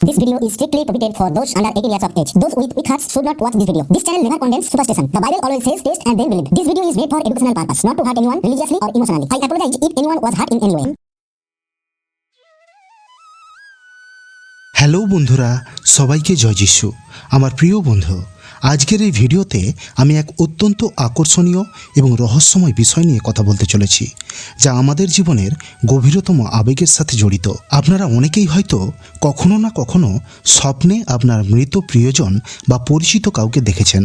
This video is strictly prohibited for those under 18 years of age. Those with weak hearts should not watch this video. This channel never condemns superstition. The Bible always says taste and then believe. This video is made for educational purpose, not to hurt anyone religiously or emotionally. I apologize if anyone was hurt in any way. Hello বন্ধুরা, সবাইকে জয় যিশু। আমার প্রিয় বন্ধু, আজকের এই ভিডিওতে আমি এক অত্যন্ত আকর্ষণীয় এবং রহস্যময় বিষয় নিয়ে কথা বলতে চলেছি, যা আমাদের জীবনের গভীরতম আবেগের সাথে জড়িত। আপনারা অনেকেই হয়তো কখনো না কখনো স্বপ্নে আপনার মৃত প্রিয়জন বা পরিচিত কাউকে দেখেছেন।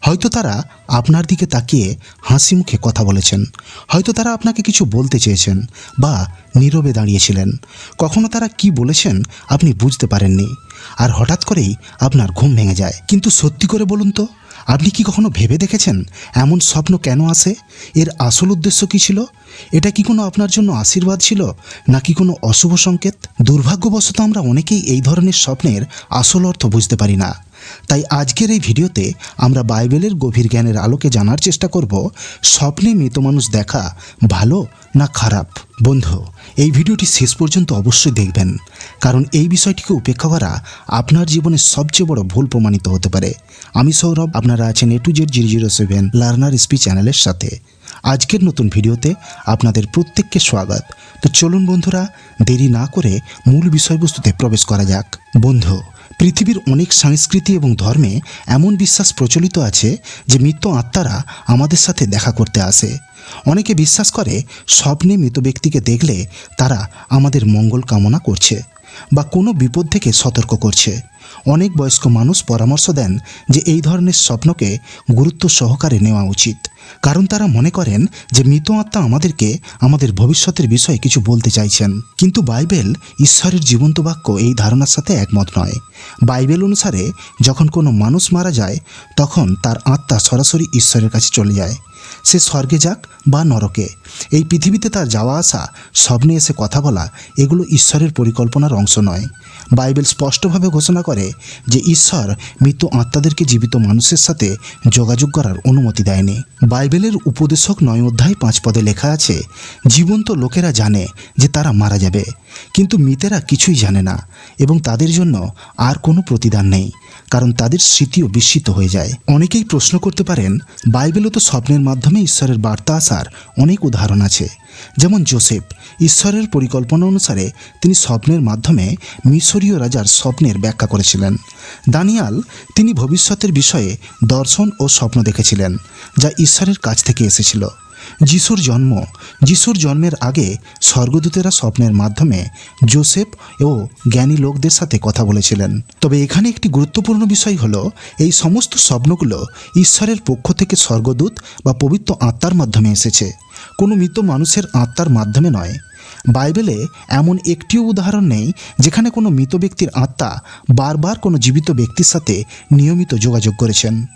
হয়তো তারা আপনার দিকে তাকিয়ে হাসি মুখে কথা বলেছেন। হয়তো তারা আপনাকে কিছু বলতে চেয়েছেন বা নীরবে দাঁড়িয়েছিলেন। কখনো তারা কি বলেছেন আপনি বুঝতে পারেননি। আর হঠাৎ করেই আপনার ঘুম ভেঙে যায়। কিন্তু সত্যি করে বলুন তো, আপনি কি কখনো ভেবে দেখেছেন এমন স্বপ্ন কেন আসে এর আসল উদ্দেশ্য কি ছিল? এটা কি কোনো আপনার জন্য আশীর্বাদ ছিল? নাকি কোনো অশুভ সংকেত? দুর্ভাগ্যবশত আমরা অনেকেই এই ধরনের স্বপ্নের আসল অর্থ বুঝতে পারি না। তাই আজকের এই ভিডিওতে আমরা বাইবেলের গভীর জ্ঞানের আলোকে জানার চেষ্টা করব, স্বপ্নে মৃত মানুষ দেখা ভালো না খারাপ? বন্ধু, এই ভিডিওটি শেষ পর্যন্ত অবশ্যই দেখবেন, কারণ এই বিষয়টিকে উপেক্ষা করা আপনার জীবনের সবচেয়ে বড় ভুল প্রমাণিত হতে পারে। আমি সৌরভ, আপনারা আছেন A to Z zero zero seven learner স্পি চ্যানেলের সাথে। আজকের নতুন ভিডিওতে আপনাদের প্রত্যেককে স্বাগত। তো চলুন বন্ধুরা, দেরি না করে মূল বিষয়বস্তুতে প্রবেশ করা যাক। বন্ধু পৃথিবীর অনেক সংস্কৃতি এবং ধর্মে এমন বিশ্বাস প্রচলিত আছে যে মৃত আত্মারা আমাদের সাথে দেখা করতে আসে। অনেকে বিশ্বাস করে স্বপ্নে মৃত ব্যক্তিকে দেখলে তারা আমাদের মঙ্গল কামনা করছে বা কোনো বিপদ থেকে সতর্ক করছে। অনেক বয়স্ক মানুষ পরামর্শ দেন যে এই ধরনের স্বপ্নকে গুরুত্ব সহকারে নেওয়া উচিত। কারণ তারা মনে করেন যে মৃত আত্মা আমাদেরকে আমাদের ভবিষ্যতের বিষয়ে কিছু বলতে চাইছেন। কিন্তু বাইবেল ঈশ্বরের জীবন্ত বাক্য এই ধারণার সাথে একমত নয়। বাইবেল অনুসারে যখন কোনো মানুষ মারা যায়, তখন তার আত্মা সরাসরি ঈশ্বরের কাছে চলে যায়। সে স্বর্গে যাক বা নরকে, এই পৃথিবীতে তার যাওয়া আসা, স্বপ্নে এসে কথা বলা, এগুলো ঈশ্বরের পরিকল্পনার অংশ নয়। বাইবেল স্পষ্টভাবে ঘোষণা করে যে ঈশ্বর মৃত আত্মাদেরকে জীবিত মানুষের সাথে যোগাযোগ করার অনুমতি দেয়নি। বাইবেলের উপদেশক নয় অধ্যায় পাঁচ পদে লেখা আছে, জীবন্ত লোকেরা জানে যে তারা মারা যাবে। কিন্তু মৃতেরা কিছুই জানে না এবং তাদের জন্য আর কোনো প্রতিদান নেই, কারণ তাদের স্মৃতিও বিস্মিত হয়ে যায়। অনেকেই প্রশ্ন করতে পারেন, বাইবেলও তো স্বপ্নের মাধ্যমে ঈশ্বরের বার্তা আসার অনেক উদাহরণ আছে। যেমন জোসেফ, ঈশ্বরের পরিকল্পনা অনুসারে তিনি স্বপ্নের মাধ্যমে মিশরীয় রাজার স্বপ্নের ব্যাখ্যা করেছিলেন। দানিয়াল, তিনি ভবিষ্যতের বিষয়ে দর্শন ও স্বপ্ন দেখেছিলেন, যা ঈশ্বরের কাছ থেকে এসেছিল। যিশুর জন্ম। যিশুর জন্মের আগে স্বর্গদূতেরা স্বপ্নের মাধ্যমে জোসেফ ও জ্ঞানী লোকদের সাথে কথা বলেছিলেন। তবে এখানে একটি গুরুত্বপূর্ণ বিষয় হল, এই সমস্ত স্বপ্নগুলো ঈশ্বরের পক্ষ থেকে স্বর্গদূত বা পবিত্র আত্মার মাধ্যমে এসেছে। কোনো মৃত মানুষের আত্মার মাধ্যমে নয় বাইবেলে এমন একটিও উদাহরণ নেই যেখানে কোনো মৃত ব্যক্তির আত্মা বারবার কোনো জীবিত ব্যক্তির সাথে নিয়মিত যোগাযোগ করেছেন।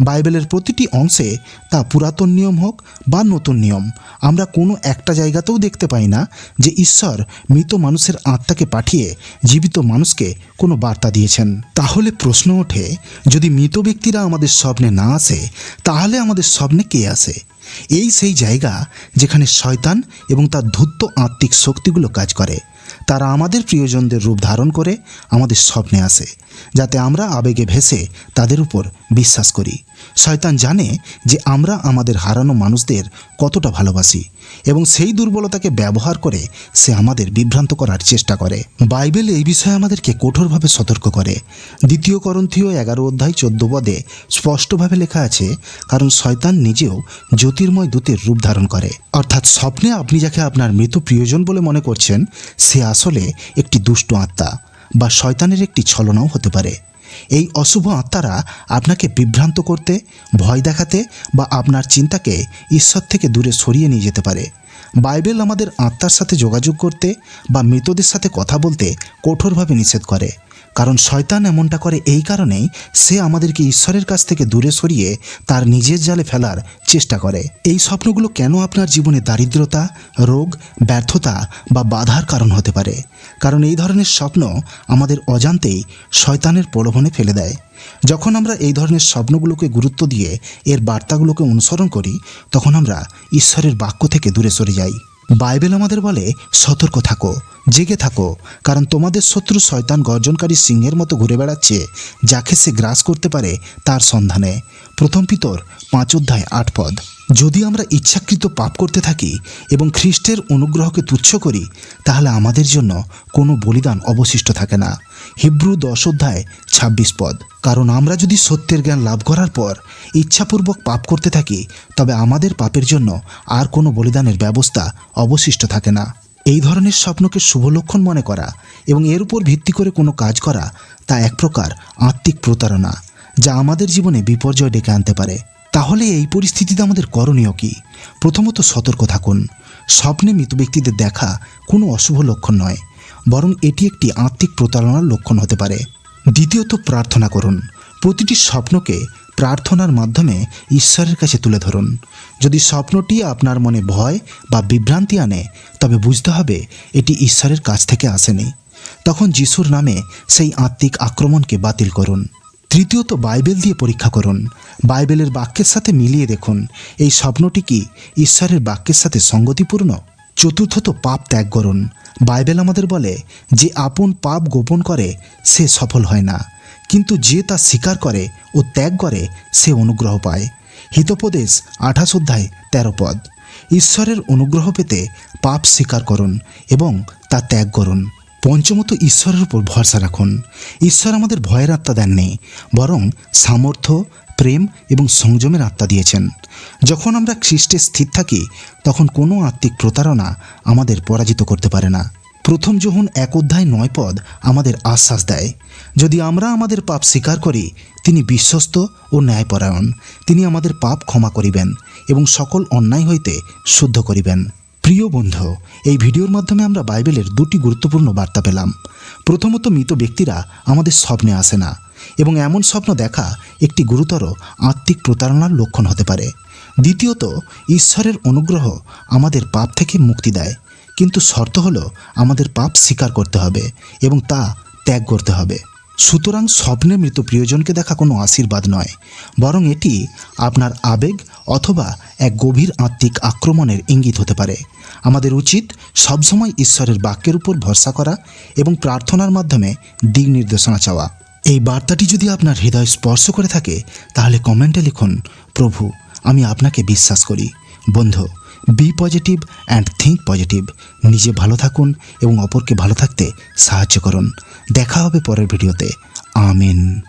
বাইবেলের প্রতিটি অংশে তা পুরাতন নিয়ম হোক বা নতুন নিয়ম, আমরা কোনো একটা জায়গাতেও দেখতে পাই না যে ঈশ্বর মৃত মানুষের আত্মাকে পাঠিয়ে জীবিত মানুষকে কোনো বার্তা দিয়েছেন। তাহলে প্রশ্ন ওঠে, যদি মৃত ব্যক্তিরা আমাদের স্বপ্নে না আসে, তাহলে আমাদের স্বপ্নে কে আসে? এই সেই জায়গা যেখানে শয়তান এবং তার ধূর্ত আত্মিক শক্তিগুলো কাজ করে। তারা আমাদের প্রিয়জনদের রূপ ধারণ করে, আমাদের স্বপ্নে আসে, যাতে আমরা আবেগে ভেসে তাদের উপর বিশ্বাস করি। শয়তান জানে যে আমরা আমাদের হারানো মানুষদের কতটা ভালোবাসি এবং সেই দুর্বলতাকে ব্যবহার করে সে আমাদের বিভ্রান্ত করার চেষ্টা করে। বাইবেল এই বিষয়ে আমাদেরকে কঠোরভাবে সতর্ক করে। দ্বিতীয় করন্থীয় এগারো অধ্যায় চোদ্দ পদে স্পষ্টভাবে লেখা আছে, কারণ শয়তান নিজেও জ্যোতির্ময় দূতের রূপ ধারণ করে। অর্থাৎ স্বপ্নে আপনি যাকে আপনার মৃত প্রিয়জন বলে মনে করছেন, সে আসলে একটি দুষ্ট আত্মা বা শয়তানের একটি ছলনাও হতে পারে। এই অশুভ আত্মারা আপনাকে বিভ্রান্ত করতে, ভয় দেখাতে বা আপনার চিন্তাকে ঈশ্বর থেকে দূরে সরিয়ে নিয়ে যেতে পারে। বাইবেল আমাদের আত্মার সাথে যোগাযোগ করতে বা মৃতদের সাথে কথা বলতে কঠোরভাবে নিষেধ করে। কারণ শয়তান এমনটা করে এই কারণেই সে আমাদেরকে ঈশ্বরের কাছ থেকে দূরে সরিয়ে তার নিজের জালে ফেলার চেষ্টা করে। এই স্বপ্নগুলো কেন আপনার জীবনে দারিদ্রতা, রোগ, ব্যর্থতা বা বাধার কারণ হতে পারে? কারণ এই ধরনের স্বপ্ন আমাদের অজান্তেই শয়তানের প্রলোভনে ফেলে দেয়। যখন আমরা এই ধরনের স্বপ্নগুলোকে গুরুত্ব দিয়ে এর বার্তাগুলোকে অনুসরণ করি, তখন আমরা ঈশ্বরের বাক্য থেকে দূরে সরে যাই। বাইবেল আমাদের বলে, সতর্ক থাকো, জেগে থাকো, কারণ তোমাদের শত্রু শয়তান গর্জনকারী সিংহের মতো ঘুরে বেড়াচ্ছে, যাকে সে গ্রাস করতে পারে তার সন্ধানে। প্রথম পিতর, পাঁচ অধ্যায়, আট পদ। যদি আমরা ইচ্ছাকৃত পাপ করতে থাকি এবং খ্রিস্টের অনুগ্রহকে তুচ্ছ করি, তাহলে আমাদের জন্য কোনো বলিদান অবশিষ্ট থাকে না। হিব্রু দশ অধ্যায় ছাব্বিশ পদ। কারণ আমরা যদি সত্যের জ্ঞান লাভ করার পর ইচ্ছাপূর্বক পাপ করতে থাকি, তবে আমাদের পাপের জন্য আর কোনো বলিদানের ব্যবস্থা অবশিষ্ট থাকে না। এই ধরনের স্বপ্নকে শুভ লক্ষণ মনে করা এবং এর উপর ভিত্তি করে কোনো কাজ করা তা এক প্রকার আত্মিক প্রতারণা, যা আমাদের জীবনে বিপর্যয় ডেকে আনতে পারে। তাহলে এই পরিস্থিতিতে আমাদের করণীয় কি? প্রথমত সতর্ক থাকুন। স্বপ্নে মৃত ব্যক্তিদের দেখা কোনো অশুভ লক্ষণ নয়। বরং এটি একটি আত্মিক প্রতারণার লক্ষণ হতে পারে। দ্বিতীয়ত প্রার্থনা করুন। প্রতিটি স্বপ্নকে প্রার্থনার মাধ্যমে ঈশ্বরের কাছে তুলে ধরুন। যদি স্বপ্নটি আপনার মনে ভয় বা বিভ্রান্তি আনে, তবে বুঝতে হবে এটি ঈশ্বরের কাছ থেকে আসেনি। তখন যিশুর নামে সেই আত্মিক আক্রমণকে বাতিল করুন। তৃতীয়ত বাইবেল দিয়ে পরীক্ষা করুন। বাইবেলের বাক্যের সাথে মিলিয়ে দেখুন, এই স্বপ্নটি কি ঈশ্বরের বাক্যের সাথে সঙ্গতিপূর্ণ? চতুর্থত পাপ ত্যাগ করুন। বাইবেল আমাদের বলে যে আপন পাপ গোপন করে, সে সফল হয় না। কিন্তু যে তা স্বীকার করে ও ত্যাগ করে, সে অনুগ্রহ পায়। হিতোপদেশ আঠাশ অধ্যায় তেরো পদ। ঈশ্বরের অনুগ্রহ পেতে পাপ স্বীকার করুন এবং তা ত্যাগ করুন। পঞ্চমত ঈশ্বরের উপর ভরসা রাখুন। ঈশ্বর আমাদের ভয়ের আত্মা দেননি, বরং সামর্থ্য প্রেম এবং সংযমের আত্মা দিয়েছেন। যখন আমরা খ্রিস্টে স্থির থাকি, তখন কোনো আত্মিক প্রতারণা আমাদের পরাজিত করতে পারে না। প্রথম যখন এক অধ্যায় নয় পদ আমাদের আশ্বাস দেয়, যদি আমরা আমাদের পাপ স্বীকার করি, তিনি বিশ্বস্ত ও ন্যায়পরায়ণ। তিনি আমাদের পাপ ক্ষমা করিবেন এবং সকল অন্যায় হইতে শুদ্ধ করিবেন। প্রিয় বন্ধু, এই ভিডিওর মাধ্যমে আমরা বাইবেলের দুটি গুরুত্বপূর্ণ বার্তা পেলাম। প্রথমত, মৃত ব্যক্তিরা আমাদের স্বপ্নে আসে না। এবং এমন স্বপ্ন দেখা একটি গুরুতর আত্মিক প্রতারণার লক্ষণ হতে পারে। দ্বিতীয়ত, ঈশ্বরের অনুগ্রহ আমাদের পাপ থেকে মুক্তি দেয়। কিন্তু শর্ত হলো, আমাদের পাপ স্বীকার করতে হবে এবং তা ত্যাগ করতে হবে। সুতরাং স্বপ্নে মৃত প্রিয়জনকে দেখা কোনো আশীর্বাদ নয়, বরং এটি আপনার আবেগ অথবা এক গভীর আত্মিক আক্রমণের ইঙ্গিত হতে পারে। আমাদের উচিত সবসময় ঈশ্বরের বাক্যের উপর ভরসা করা এবং প্রার্থনার মাধ্যমে দিক নির্দেশনা চাওয়া। এই বার্তাটি যদি আপনার হৃদয় স্পর্শ করে থাকে, তাহলে কমেন্টে লিখুন, প্রভু, আমি আপনাকে বিশ্বাস করি। বন্ধু B positive and think positive নিজে ভালো থাকুন এবং অপরকে ভালো থাকতে সাহায্য করুন। দেখা হবে পরের ভিডিওতে। আমিন।